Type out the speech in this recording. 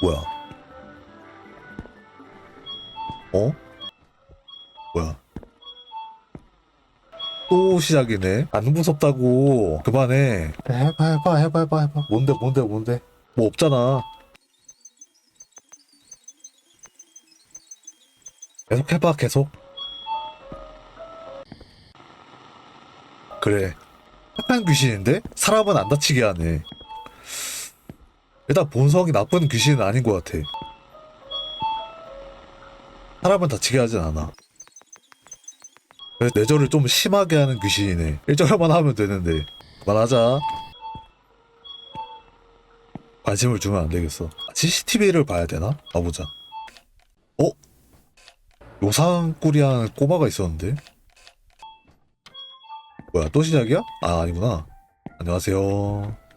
뭐야? 어? 뭐야? 또 시작이네. 안 무섭다고. 그만해. 해봐, 해봐, 해봐, 해봐, 해봐. 뭔데, 뭔데, 뭔데? 뭐 없잖아. 계속 해봐, 계속. 그래. 착한 귀신인데? 사람은 안 다치게 하네. 일단 본성이 나쁜 귀신은 아닌 것 같아. 사람은 다치게 하진 않아. 그래서 뇌절을 좀 심하게 하는 귀신이네. 일절만 하면 되는데. 그만하자. 관심을 주면 안 되겠어. CCTV를 봐야 되나? 가보자. 어? 요상꾸리한 꼬마가 있었는데? 뭐야, 또 시작이야? 아, 아니구나. 안녕하세요.